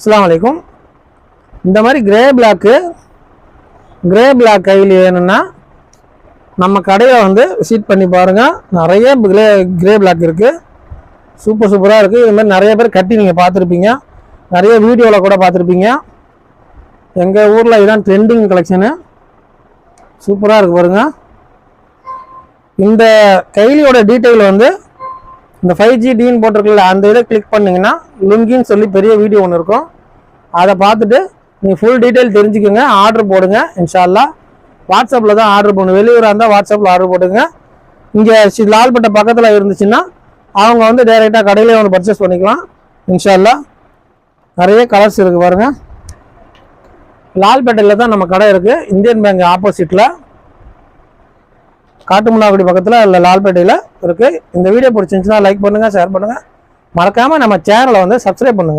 அஸ்லாம் வலைக்கும் இந்த மாதிரி கிரே பிளாக்கு கிரே பிளாக் கையில் வேணும்னா நம்ம கடையில் வந்து விசிட் பண்ணி பாருங்கள் நிறைய கிரே கிரே பிளாக் இருக்குது சூப்பர் சூப்பராக இருக்குது இது மாதிரி நிறைய பேர் கட்டி நீங்கள் பார்த்துருப்பீங்க. நிறைய வீடியோவில் கூட பார்த்துருப்பீங்க. எங்கள் ஊரில் இதுதான் ட்ரெண்டிங் கலெக்ஷனு சூப்பராக இருக்குது பாருங்கள் இந்த கைலியோட டீட்டெயில் வந்து இந்த ஃபைவ் ஜி டீன் போட்டிருக்குல்ல அந்த இதை கிளிக் பண்ணீங்கன்னா லுங்கின்னு சொல்லி பெரிய வீடியோ ஒன்று இருக்கும். அதை பார்த்துட்டு நீங்கள் ஃபுல் டீட்டெயில் தெரிஞ்சுக்கோங்க ஆர்டர் போடுங்க இன்ஷால்லா வாட்ஸ்அப்பில் தான் ஆர்டர் பண்ணுங்க வெளியூராக இருந்தால் வாட்ஸ்அப்பில் ஆர்டர் போட்டுங்க இங்கே லால்பேட்டை பக்கத்தில் இருந்துச்சுன்னா அவங்க வந்து டைரெக்டாக கடையிலே வந்து பர்ச்சேஸ் பண்ணிக்கலாம். இன்ஷால்லா நிறைய கலர்ஸ் இருக்குது பாருங்கள் லால்பேட்டையில் தான் நம்ம கடை இருக்குது இந்தியன் பேங்க் ஆப்போசிட்டில் காட்டுமன்னாக்குடி பக்கத்தில் இல்லை லால்பேட்டையில் இருக்குது இந்த வீடியோ பிடிச்சிருந்துச்சுன்னா லைக் பண்ணுங்கள் ஷேர் பண்ணுங்கள் மறக்காமல் நம்ம சேனலை வந்து சப்ஸ்கிரைப் பண்ணுங்கள்